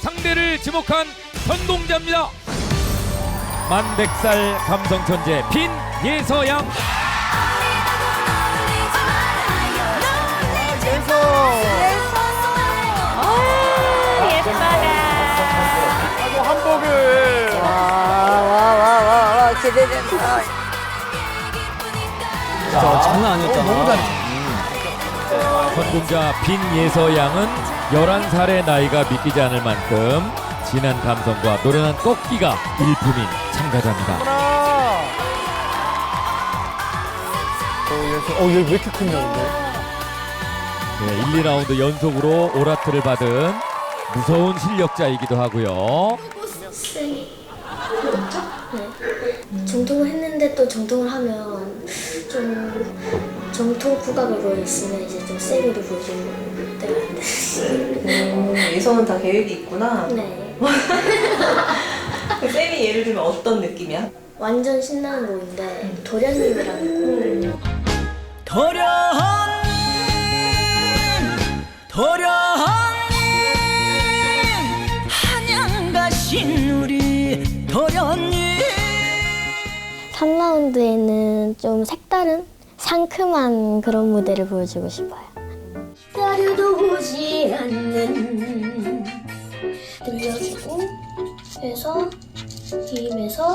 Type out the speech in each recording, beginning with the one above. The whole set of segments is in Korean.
상대를 지목한 선동자입니다. 만백살 감성 천재 빈 예서양 아이고 한복을 와와와와 기대된다. 진짜 장난 아니었잖아. 너무 잘했어. 선동자 빈 예서 양은 11살의 나이가 믿기지 않을 만큼 진한 감성과 노련한 꺾기가 일품인 참가자입니다. 어 얘 왜 이렇게 크냐 근데 네, 1, 2라운드 연속으로 오라트를 받은 무서운 실력자이기도 하고요. 네. 정통을 했는데 또 정통을 하면 좀 정통 국악을 보여줬으면 이제 좀 세미로 보여주는 때가 안 돼. 음, 예선은 다 계획이 있구나. 네. 그 쌤이 예를 들면 어떤 느낌이야? 완전 신나는 곡인데 도련님이라는 곡. 도련님, 도련님, 한양 가신 3라운드에는 좀 색다른 상큼한 그런 무대를 보여주고 싶어요. 기다려도 오지 않는 들려주고 해서 힘에서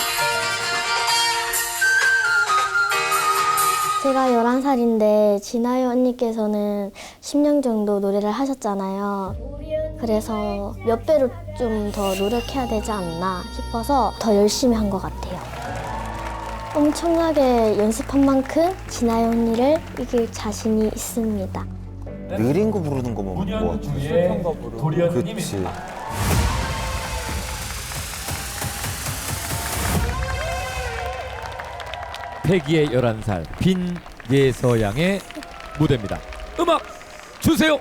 제가 11살인데 진아유 언니께서는 10년 정도 노래를 하셨잖아요. 그래서 몇 배로 좀 더 노력해야 되지 않나 싶어서 더 열심히 한 것 같아요. 엄청나게 연습한 만큼 진아유 언니를 이길 자신이 있습니다. 느린 거 부르는 거 보면 뭐 그치 패기의 11살 빈 예서양의 무대입니다. 음악 주세요.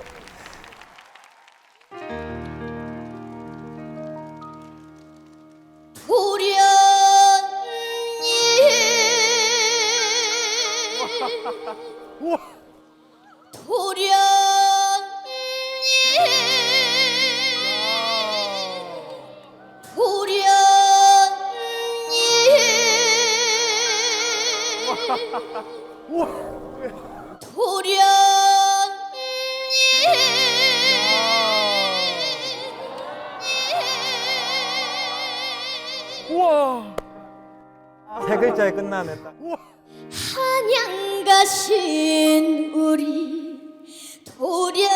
세 글자에 끝나네 딱. 한양 가신 우리 도련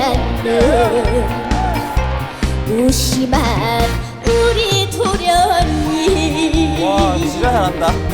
않는 무심한 우리 도련님 와 진짜 잘한다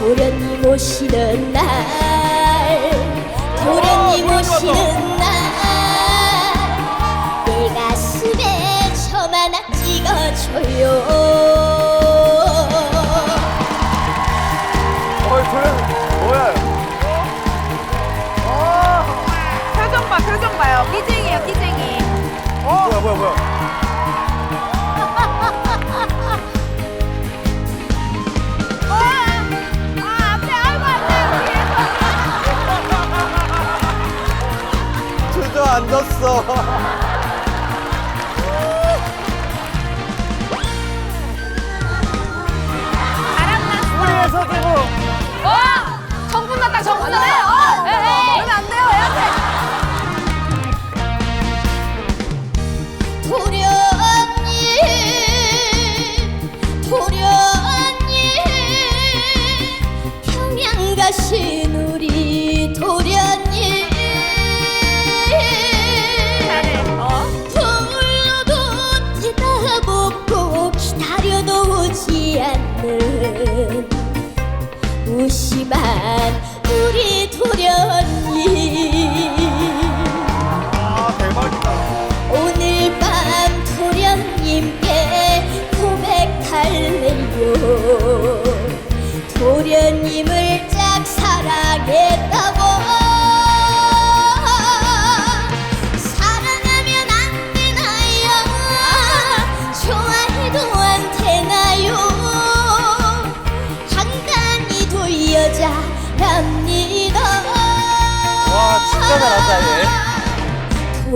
도련님 오시는 날 도련님 오시는 날 내 가슴에 점 하나 찍어줘요 뭐야 표정 봐, 표정 봐요. 끼쟁이에요, 끼쟁이. 뭐야 뭐야 뭐야 안 돼. 주저앉았어 우리에서 두고 어! 정분 났다, 정분 났다. 어! 그러면 안 돼요, 애한테. 도련님 도련님 평양 가신 우리 도 무심한 우리 도련님. 아, 이 오늘 밤 도련님께 고백할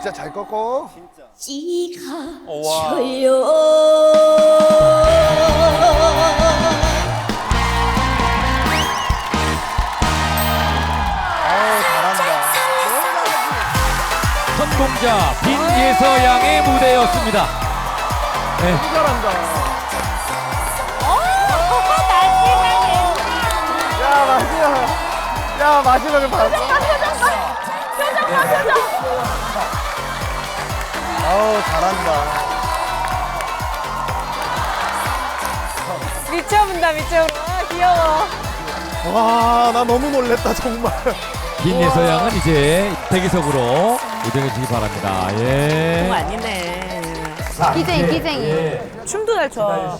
진짜 잘 꺾어. 찍어줘요 아우 잘한다. 선공자 빈예서 양의 무대였습니다. 네, 잘한다. 야 마지막. 야 마지막을 봤어. 아 우 잘한다. 미쳐본다 미쳐본. 아, 귀여워. 와 나 너무 놀랬다 정말. 빈 예서양은 이제 대기석으로 이동해 주시기 바랍니다. 예. 아니네. 기쟁이 기쟁이. 춤도 잘 춰.